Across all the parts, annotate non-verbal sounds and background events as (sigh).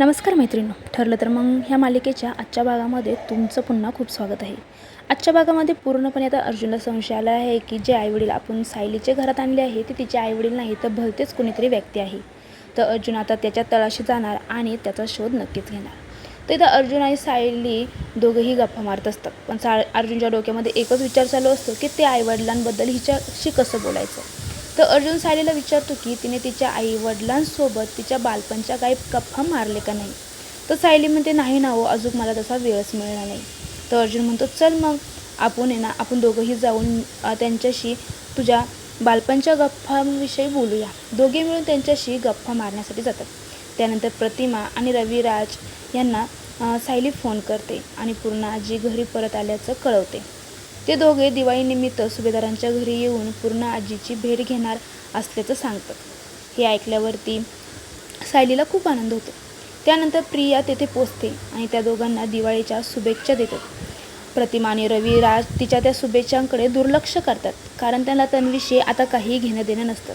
नमस्कार मैत्रिणी ठरलं तर मग ह्या मालिकेच्या आजच्या भागामध्ये तुमचं पुन्हा खूप स्वागत आहे. आजच्या भागामध्ये पूर्णपणे आता अर्जुनला संशय आला आहे की जे आईवडील आपण सायलीचे घरात आणले आहे ते तिचे आईवडील नाही तर भलतेच कोणीतरी व्यक्ती आहे. तर अर्जुन आता त्याच्या तळाशी जाणार आणि त्याचा शोध नक्कीच घेणार. तर इथं अर्जुन आणि सायली दोघंही गप्पा मारत असतात. पण सा अर्जुनच्या डोक्यामध्ये एकच विचार चालू असतो की ते आईवडिलांबद्दल हिच्याशी कसं बोलायचं? तर अर्जुन सायलीला विचारतो की तिने तिच्या आई वडिलांसोबत तिच्या बालपणच्या काही गप्पा मारले का नाही? तर सायली म्हणते नाही ना हो अजून मला तसा वेळच मिळणार नाही. तर अर्जुन म्हणतो चल मग आपण आहे ना आपण दोघंही जाऊन त्यांच्याशी तुझ्या बालपणच्या गप्पांविषयी बोलूया. दोघे मिळून त्यांच्याशी गप्पा मारण्यासाठी जातात. त्यानंतर प्रतिमा आणि रविराज यांना सायली फोन करते आणि पूर्ण आजी घरी परत आल्याचं कळवते. ते दोघे दिवाळीनिमित्त सुभेदारांच्या घरी येऊन पूर्ण आजीची भेट घेणार असल्याचं सांगतात. हे ऐकल्यावरती सायलीला खूप आनंद होतो. त्यानंतर प्रिया तेथे पोचते आणि त्या दोघांना दिवाळीच्या शुभेच्छा देतात. प्रतिमा आणि रविराज तिच्या त्या शुभेच्छांकडे दुर्लक्ष करतात कारण त्यांना तन्वीशी आता काही घेणं देणं नसतं.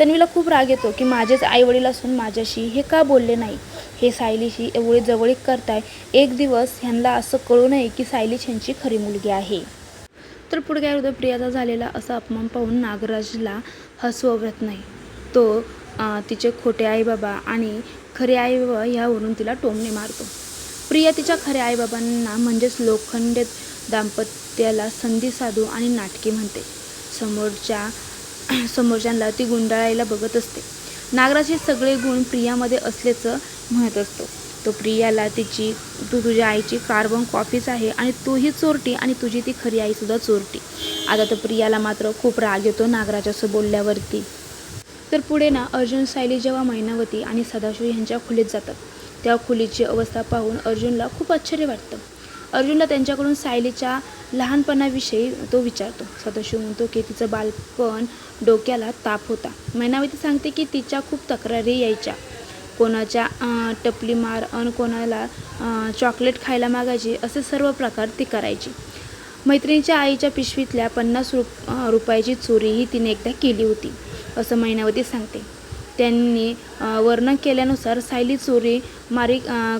तन्वीला खूप राग येतो की माझेच आईवडील असून माझ्याशी हे का बोलले नाही? हे सायलीशी एवढी जवळीक करताय एक दिवस ह्यांना असं कळू नये की सायली ह्यांची खरी मुलगी आहे. तर पुढे काय प्रियाचा झालेला असा अपमान पाहून नागराजला हसू नाही. तो तिचे खोटे आईबाबा आणि खरे आईबाबा ह्यावरून तिला टोमणे मारतो. प्रिया तिच्या खऱ्या आईबाबांना म्हणजेच लोखंड दाम्पत्याला संधी साधू आणि नाटकी म्हणते. समोरच्या समोरच्यांना ती गुंडाळायला बघत असते. नागराज हे सगळे गुण प्रियामध्ये असल्याचं म्हणत असतो. तो प्रियाला तिची तू तुझ्या आईची कार्बन कॉफीच आहे आणि तूही चोरटी आणि तुझी ती खरी आईसुद्धा चोरटी. आता तर प्रियाला मात्र खूप राग येतो नागराजाचं बोलल्यावरती. तर पुढे ना अर्जुन सायली जेव्हा मैनावती आणि सदाशिव यांच्या खोलीत जातात त्या खोलीची अवस्था पाहून अर्जुनला खूप आश्चर्य वाटतं. अर्जुनला त्यांच्याकडून सायलीच्या लहानपणाविषयी तो विचारतो. सदाशिव म्हणतो की तिचं बालपण डोक्याला ताप होता. मैनावती सांगते की तिच्या खूप तक्रारी यायच्या. कोणाच्या टपली मार अन कोणाला चॉकलेट खायला मागायची असे सर्व प्रकार ती करायची. मैत्रिणीच्या आईच्या पिशवीतल्या पन्नास रुप रुपयाची चोरीही तिने एकदा केली होती असं महिनावती सांगते. त्यांनी वर्णन केल्यानुसार सायली चोरी मारी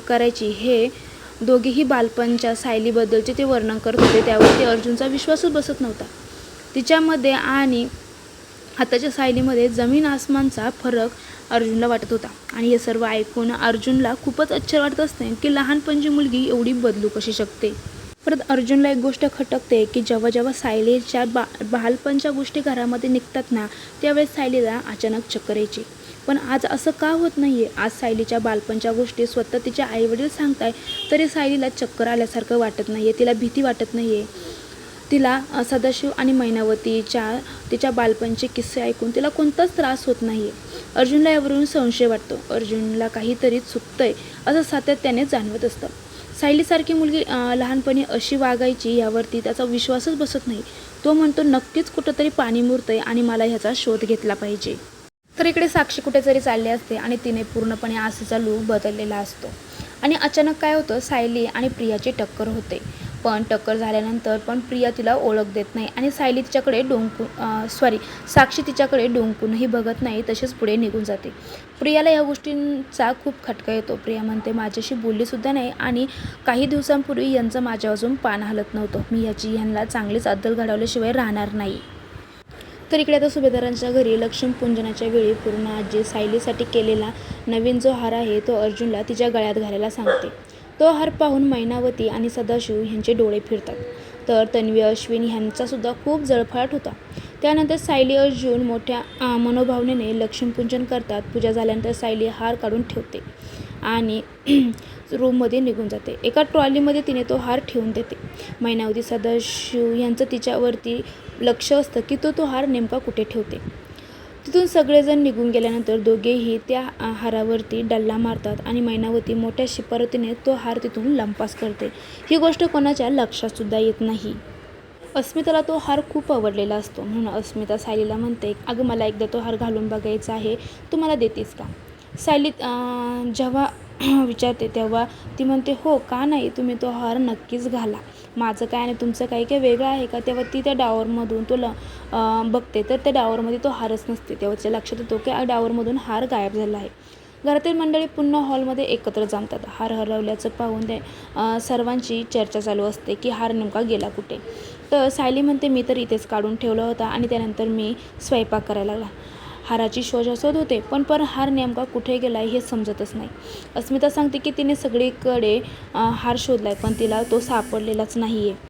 करायची हे दोघेही बालपणच्या सायलीबद्दलचे ते वर्णन करत होते त्यावरती अर्जुनचा विश्वासच बसत नव्हता. तिच्यामध्ये आणि आताच्या सायलीमध्ये जमीन आसमानचा फरक अर्जुनला वाटत होता. आणि हे सर्व ऐकून अर्जुनला खूपच आश्चर्य वाटत असते की लहानपणची मुलगी एवढी बदलू कशी शकते? परत अर्जुनला एक गोष्ट खटकते की जेव्हा जेव्हा सायलीच्या बा बालपणच्या गोष्टी घरामध्ये निघतात ना त्यावेळेस सायलीला अचानक चक्कर यायची. पण आज असं का होत नाही आहे आज सायलीच्या बालपणच्या गोष्टी स्वतः तिच्या आईवडील सांगताय तरी सायलीला चक्कर आल्यासारखं वाटत नाही आहे तिला भीती वाटत नाही आहे तिला सदाशिव आणि मैनावतीच्या तिच्या बालपणचे किस्से ऐकून तिला कोणताच त्रास होत नाही आहे अर्जुनला यावरून संशय वाटतो. अर्जुनला काहीतरी चुकतंय असं सातत्याने जाणवत असतं. सायलीसारखी मुलगी लहानपणी अशी वागायची यावरती त्याचा विश्वासच बसत नाही. तो म्हणतो नक्कीच कुठंतरी पाणी मुरतंय आणि मला ह्याचा शोध घेतला पाहिजे. तर इकडे साक्षी कुठेतरी चालली असते आणि तिने पूर्णपणे आसेचा लूक बदललेला असतो. आणि अचानक काय होतं सायली आणि प्रियाची टक्कर होते. पण टक्कर झाल्यानंतर पण प्रिया तिला ओळख देत नाही आणि सायली तिच्याकडे डोंकून सॉरी साक्षी तिच्याकडे डोंकूनही बघत नाही तसेच पुढे निघून जाते. प्रियाला या गोष्टींचा खूप खटका येतो. प्रिया म्हणते माझ्याशी बोललीसुद्धा नाही आणि काही दिवसांपूर्वी यांचं माझ्या अजून पान हलत नव्हतं. मी याची ह्यांना चांगलीच अद्दल घडवल्याशिवाय राहणार नाही. तर इकडे आता सुभेदारांच्या घरी लक्ष्मीपूजनाच्या वेळी पूर्ण आजी सायलीसाठी केलेला नवीन जो हार आहे तो अर्जुनला तिच्या गळ्यात घालायला सांगते. तो हार पाहून मैनावती आणि सदाशिव यांचे डोळे फिरतात. तर तन्वी अश्विन ह्यांचासुद्धा खूप जळफळाट होता. त्यानंतर सायली अर्जुन मोठ्या मनोभावनेने लक्ष्मीपूजन करतात. पूजा झाल्यानंतर सायली हार काढून ठेवते आणि (clears throat) रूममध्ये निघून जाते. एका ट्रॉलीमध्ये तिने तो हार ठेवून देते. मैनावती सदाशिव यांचं तिच्यावरती लक्ष असतं की तो तो हार नेमका कुठे ठेवते? तिथून सगळेजण निघून गेल्यानंतर दोघेही त्या हारावरती डल्ला मारतात आणि मैनावती मोठ्या शिफारतीने तो हार तिथून लंपास करते. ही गोष्ट कोणाच्या लक्षातसुद्धा येत नाही. अस्मिताला तो हार खूप आवडलेला असतो. म्हणून अस्मिता सायलीला म्हणते अगं मला एकदा तो हार घालून बघायचा आहे. तू मला देतेस का? सायली जेव्हा (clears throat) विचारते तेव्हा ती म्हणते हो का नाही? तुम्ही तो हार नक्कीच घाला. माझं काय आणि तुमचं काही काही वेगळं आहे का? तेव्हा ती त्या डावरमधून तो ल बघते. तर त्या डावरमध्ये तो हारच नसते. तेव्हा तिच्या लक्षात येतो की डावरमधून हार गायब झाला आहे. घरातील मंडळी पुन्हा हॉलमध्ये एकत्र जमतात. हार हरवल्याचं पाहून ते सर्वांची चर्चा चालू असते की हार नेमका गेला कुठे? तर सायली म्हणते मी तर इथेच काढून ठेवला होता आणि त्यानंतर मी स्वयंपाक करायला लागला. हाराची शोध शोध होते पण पर हार नेमका कुठे गेला हे समजतच नाही. अस्मिता सांगते की तिने सगळीकडे हार शोधला आहे पण तिला तो सापडलेलाच नाही आहे